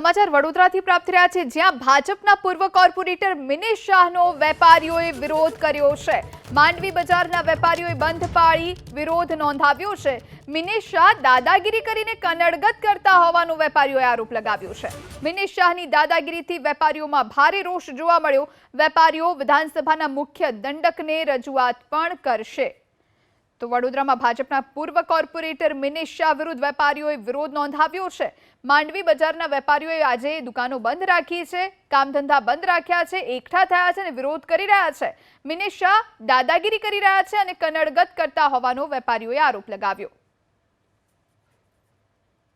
સમાચાર વડોદરાથી પ્રાપ્ત થયા છે, જ્યાં ભાજપના પૂર્વ કોર્પોરેટર મિનેશ શાહનો વેપારીઓએ વિરોધ કર્યો છે. માંડવી બજારના વેપારીઓએ બંધ પાળી વિરોધ નોંધાવ્યો છે. મિનેશ શાહ દાદાગીરી કરીને કનડગત કરતા હોવાનો વેપારીઓએ આરોપ લગાવ્યો છે. મિનેશ શાહની દાદાગીરીથી વેપારીઓમાં ભારે રોષ જોવા મળ્યો. વેપારીઓ વિધાનસભાના મુખ્ય દંડકને રજૂઆત પણ કરશે. તો વડોદરામાં ભાજપના પૂર્વ કોર્પોરેટર મિનેશ શાહ વિરુદ્ધ વેપારીઓએ વિરોધ નોંધાવ્યો છે. માંડવી બજારના વેપારીઓએ આજે દુકાનો બંધ રાખી છે, કામધંધા બંધ રાખ્યા છે, એકઠા થયા છે અને વિરોધ કરી રહ્યા છે. મિનેશ શાહ દાદાગીરી કરી રહ્યા છે અને કનડગત કરતા હોવાનો વેપારીઓએ આરોપ લગાવ્યો.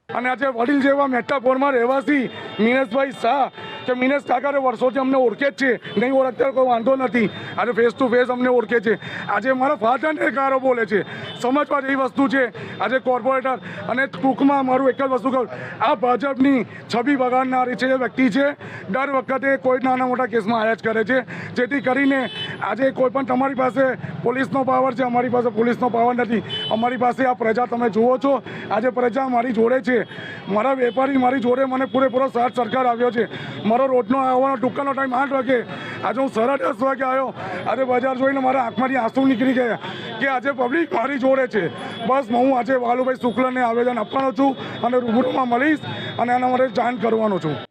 અને આજે વડીલ જેવા મેટાપોરમાં રહેવાસી મિનેશભાઈ શાહ કે મિનેશ કાકાને વર્ષોથી અમને ઓળખે જ છે. નહીં ઓળખતા કોઈ વાંધો નથી. આજે ફેસ ટુ ફેસ અમને ઓળખે છે. આજે મારા ફાધરને કારો બોલે છે. સમજવા જેવી વસ્તુ છે. આજે કોર્પોરેટર અને ટૂંકમાં મારું એક જ વસ્તુ કહું. આ ભાજપની છબી બગાડનારી છે વ્યક્તિ છે. દર વખતે કોઈ નાના મોટા કેસમાં આયા જ કરે છે. જેથી કરીને આજે કોઈ પણ તમારી પાસે પોલીસનો પાવર છે, અમારી પાસે પોલીસનો પાવર નથી. અમારી પાસે આ પ્રજા તમે જુઓ છો. આજે પ્રજા મારી જોડે છે. મારા વેપારી મારી જોડે મને પૂરેપૂરો સાથ સરકાર આવ્યો છે. મારો રોજનો આવવાનો ટૂંકાનો ટાઈમ આઠ વાગે આજે હું સાડા દસ વાગે આવ્યો. આજે બજાર જોઈને મારા આંખમાંથી આંસુ નીકળી ગયા કે આજે પબ્લિક મારી જોડે છે. બસ હું આજે વાલુભાઈ શુક્લને આવેદન આપવાનો છું અને રૂબરૂમાં મળીશ અને એના માટે જાણ કરવાનો છું.